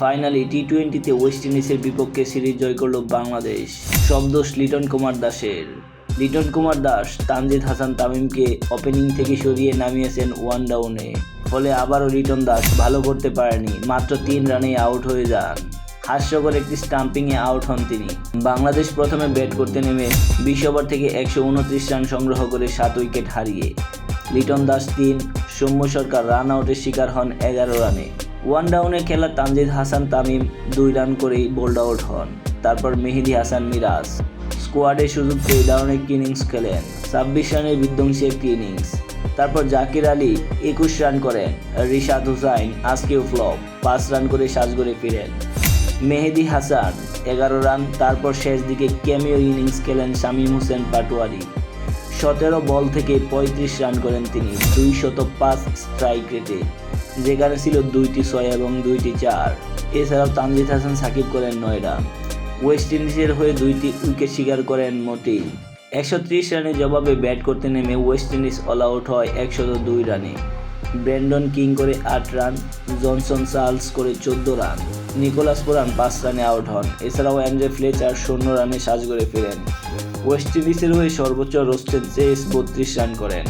Finally টি টোয়েন্টিতে West ইন্ডিজের বিপক্ষে সিরিজ জয় করল বাংলাদেশ। শব্দোষ লিটন কুমার দাসের। লিটন কুমার দাস, তানজিদ হাসান তামিমকে ওপেনিং থেকে সরিয়ে নামিয়েছেন ওয়ান ডাউনে ফলে আবারও লিটন দাস ভালো করতে পারেনি, মাত্র তিন রানেই আউট হয়ে যান। হাস্যকর একটি স্টাম্পিংয়ে আউট হন তিনি। বাংলাদেশ প্রথমে ব্যাট করতে নেমে বিশ ওভার থেকে একশো উনত্রিশ রান সংগ্রহ করে সাত উইকেট হারিয়ে। লিটন দাস তিন, সৌম্য সরকার রান আউটের শিকার হন এগারো রানে। ওয়ান ডাউনে খেলা তানজিদ হাসান তামিম, দুই রান করেই বোল্ড আউট হন। তারপর মেহেদি হাসান মিরাজ। স্কোয়াডে সুযোগ পেয়ে দারুণ ইনিংস খেলেন। ছাব্বিশ রানের বিধ্বংসী একটি ইনিংস তারপর জাকির আলী একুশ রান করেন। রিশাদ হুসাইন আজকেও ফ্লপ পাঁচ রান করে সাজগড়ে ফিরেন। মেহেদি হাসান এগারো রান তারপর শেষ দিকে ক্যামিও ইনিংস খেলেন শামীম হোসেন পাটোয়ারি। সতেরো বল থেকে পঁয়ত্রিশ রান করেন তিনি দুই শত পাঁচ স্ট্রাইক রেটে যেখানে ছিল দুইটি ছয় এবং দুইটি চার। এছাড়াও তানজিদ হাসান, সাকিব করেন নয় রান। ওয়েস্ট ইন্ডিজের হয়ে দুইটি উইকেট শিকার করেন মোটেই একশো ত্রিশ রানের জবাবে ব্যাট করতে নেমে ওয়েস্ট ইন্ডিজ অল আউট হয় একশত দুই রানে। ব্র্যান্ডন কিং করে আট রান, জনসন চার্লস করে চোদ্দ রান। নিকোলাস পুরান পাঁচ রানে আউট হন। এছাড়াও অ্যান্ড্রে ফ্লেচার শূন্য রানে সাজ করে ফেরেন। ওয়েস্ট ইন্ডিজের হয়ে সর্বোচ্চ রোস্টেড চেস বত্রিশ রান করেন।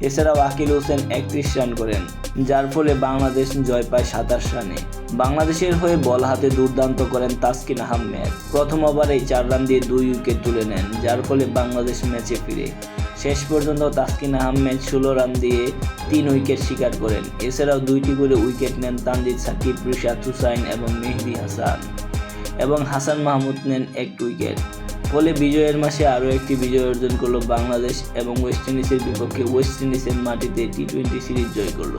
এছাড়াও আকিল হোসেন একত্রিশ রান করেন, যার ফলে বাংলাদেশ জয় পায় সাতাশ রানে। বাংলাদেশের হয়ে বল হাতে দুর্দান্ত করেন তাসকিন আহমেদ। প্রথম ওভারেই চার রান দিয়ে দুই উইকেট তুলে নেন, যার ফলে বাংলাদেশ ম্যাচে ফিরে। শেষ পর্যন্ত তাসকিন আহমেদ ষোলো রান দিয়ে তিন উইকেট শিকার করেন। এছাড়াও দুইটি করে উইকেট নেন তানজিদ সাকিব, রিশাদ হুসাইন এবং মেহেদি হাসান। এবং হাসান মাহমুদ নেন এক উইকেট। ফলে বিজয়ের মাসে আরও একটি বিজয় অর্জন করল বাংলাদেশ এবং ওয়েস্ট ইন্ডিজের বিপক্ষে ওয়েস্ট ইন্ডিজের মাটিতে টি টোয়েন্টি সিরিজ জয় করল।